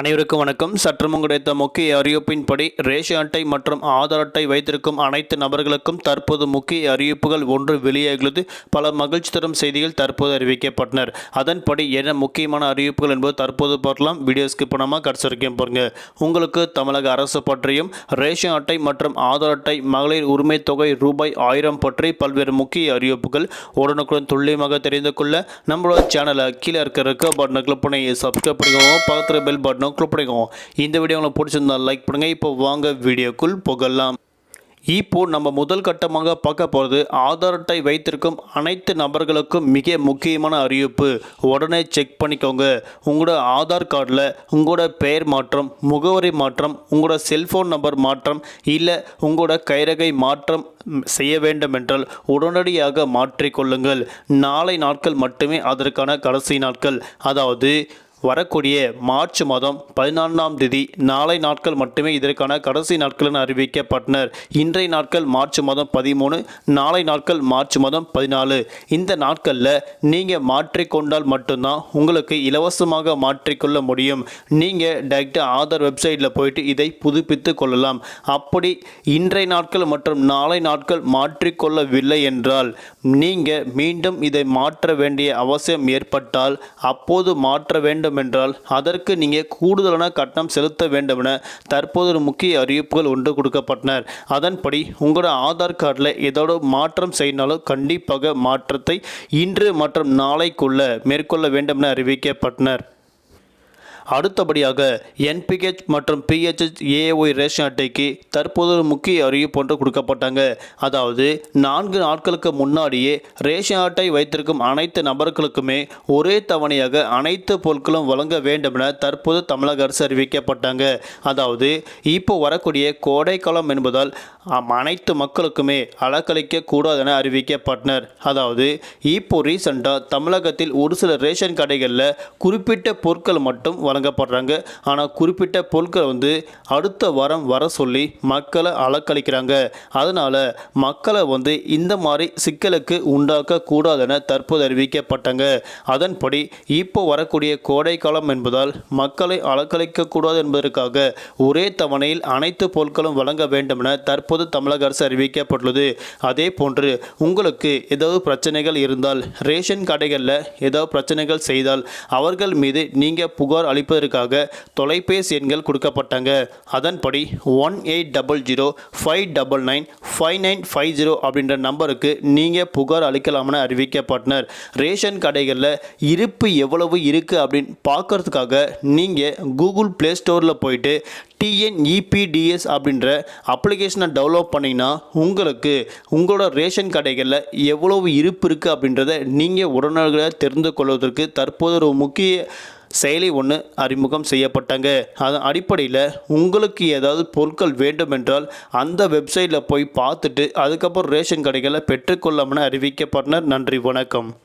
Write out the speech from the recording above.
அனைவருக்கும் வணக்கம். சற்றுமுன் கிடைத்த முக்கிய அறிவிப்பின்படி ரேஷன் அட்டை மற்றும் ஆதார் அட்டை வைத்திருக்கும் அனைத்து நபர்களுக்கும் தற்போது முக்கிய அறிவிப்புகள் ஒன்று வெளியாகியுள்ளது. பல மகிழ்ச்சி தரும் செய்திகள் தற்போது அறிவிக்கப்பட்டனர். அதன்படி என்ன முக்கியமான அறிவிப்புகள் என்பது தற்போது பார்க்கலாம். வீடியோ ஸ்கிப் பண்ணாமல் கடைசி வரைக்கும் பாருங்க. உங்களுக்கு தமிழக அரசு பற்றியும் ரேஷன் அட்டை மற்றும் ஆதார் அட்டை மகளிர் உரிமை தொகை ரூபாய் ஆயிரம் பற்றி பல்வேறு முக்கிய அறிவிப்புகள் உடனுக்குடன் துல்லியமாக தெரிந்து கொள்ள நம்மளோட சேனலை கீழே இருக்க பட்டனை கிளிக் பண்ணி சப்ஸ்கிரைப் பண்ணிக்கோங்க. பக்கத்தில் பெல் பட்டன் கிளிக் பண்ணிக்கோங்க இந்த வீடியோ உங்களுக்கு பிடிச்சிருந்தா லைக் பண்ணுங்கள் இப்போ வாங்க வீடியோக்குள் புகழலாம் இப்போ நம்ம முதல் கட்டமாக பார்க்க போகிறது ஆதார் அட்டை வைத்திருக்கும் அனைத்து நபர்களுக்கும் மிக முக்கியமான அறிவிப்பு. உடனே செக் பண்ணிக்கோங்க. உங்களோட ஆதார் கார்டில் உங்களோட பெயர் மாற்றம் முகவரி மாற்றம் உங்களோட செல்ஃபோன் நம்பர் மாற்றம் இல்லை உங்களோட கைரகை மாற்றம் செய்ய வேண்டும் என்றால் உடனடியாக மாற்றிக்கொள்ளுங்கள். நாளை நாட்கள் மட்டுமே அதற்கான கடைசி நாட்கள். அதாவது வரக்கூடிய மார்ச் மாதம் பதினான்காம் தேதி நாளை நாட்கள் மட்டுமே இதற்கான கடைசி நாட்கள் என அறிவிக்கப்பட்டனர். இன்றைய நாட்கள் மார்ச் மாதம் பதிமூணு நாளை நாட்கள் மார்ச் மாதம் பதினாலு. இந்த நாட்களில் நீங்கள் மாற்றிக்கொண்டால் மட்டும்தான் உங்களுக்கு இலவசமாக மாற்றிக்கொள்ள முடியும். நீங்கள் டைரெக்டாக ஆதார் வெப்சைட்டில் போயிட்டு இதை புதுப்பித்து கொள்ளலாம். அப்படி இன்றைய நாட்கள் மற்றும் நாளை நாட்கள் மாற்றிக்கொள்ளவில்லை என்றால் நீங்கள் மீண்டும் இதை மாற்ற வேண்டிய அவசியம் ஏற்பட்டால் அப்போது மாற்ற வேண்டும் என்றால் அதற்கு நீங்கள் கூடுதலான கட்டணம் செலுத்த வேண்டும் என தற்போது ஒரு முக்கிய அறிவிப்புகள் ஒன்று கொடுக்கப்பட்டனர். அதன்படி உங்களோட ஆதார் கார்டில் ஏதோ மாற்றம் செய்யினாலும் கண்டிப்பாக மாற்றத்தை இன்று மற்றும் நாளைக்குள்ள மேற்கொள்ள வேண்டும் என அறிவிக்கப்பட்டனர். அடுத்தபடியாக என்பிஹெச் மற்றும் பிஹெச்எச் ஏஒய் ரேஷன் அட்டைக்கு தற்போது ஒரு முக்கிய அறிவிப்பு ஒன்று கொடுக்கப்பட்டாங்க. அதாவது நான்கு நாட்களுக்கு முன்னாடியே ரேஷன் அட்டை வைத்திருக்கும் அனைத்து நபர்களுக்குமே ஒரே தவணையாக அனைத்து பொருட்களும் வழங்க வேண்டும் என தற்போது தமிழக அரசு அறிவிக்கப்பட்டாங்க. அதாவது இப்போ வரக்கூடிய கோடைக்காலம் என்பதால் அனைத்து மக்களுக்குமே அலக்களிக்க கூடாது என அறிவிக்கப்பட்டனர். அதாவது இப்போ ரீசெண்டாக தமிழகத்தில் ஒரு சில ரேஷன் கடைகளில் குறிப்பிட்ட பொருட்கள் மட்டும் வழங்கப்படுறாங்க. ஆனால் குறிப்பிட்ட பொருட்களை வந்து அடுத்த வாரம் வர சொல்லி மக்களை அலக்களிக்கிறாங்க அதனால் மக்களை வந்து இந்த மாதிரி சிக்கலுக்கு உண்டாக்க கூடாதென தற்போது அறிவிக்கப்பட்டாங்க. அதன்படி இப்போ வரக்கூடிய கோடை காலம் என்பதால் மக்களை அலக்களிக்க கூடாது என்பதற்காக ஒரே தவணையில் அனைத்து பொருட்களும் வழங்க வேண்டும் என தற்போது தமிழக அரசு அறிவிக்கப்பட்டுள்ளது. அதே போன்று உங்களுக்கு ஏதாவது பிரச்சனைகள் இருந்தால் ரேஷன் கடைகளில் ஏதாவது பிரச்சனைகள் செய்தால் அவர்கள் மீது நீங்கள் புகார் அளிப்பதற்காக தொலைபேசி எண்கள் கொடுக்கப்பட்டாங்க. அதன்படி one eight double zero five double nine five nine five zero அப்படின்ற நம்பருக்கு நீங்கள் புகார் அளிக்கலாம்னு அறிவிக்கப்பட்டனர். ரேஷன் கடைகளில் இருப்பு எவ்வளவு இருக்குது அப்படின்னு பார்க்கறதுக்காக நீங்கள் கூகுள் ப்ளே ஸ்டோரில் போயிட்டு டிஎன்இபிடிஎஸ் அப்படின்ற அப்ளிகேஷனை டெவலப் பண்ணிங்கன்னா உங்களுக்கு உங்களோட ரேஷன் கடைகளில் எவ்வளவு இருப்பு இருக்குது அப்படின்றத நீங்கள் உடனடியாக தெரிந்து கொள்வதற்கு தற்போது ஒரு முக்கிய செயலி ஒன்று அறிமுகம் செய்யப்பட்டாங்க. அதன் அடிப்படையில் உங்களுக்கு ஏதாவது பொருட்கள் வேண்டுமென்றால் அந்த வெப்சைட்டில் போய் பார்த்துட்டு அதுக்கப்புறம் ரேஷன் கடைகளை பெற்றுக்கொள்ளாமல் அறிவிக்கப்பட்டனர். நன்றி வணக்கம்.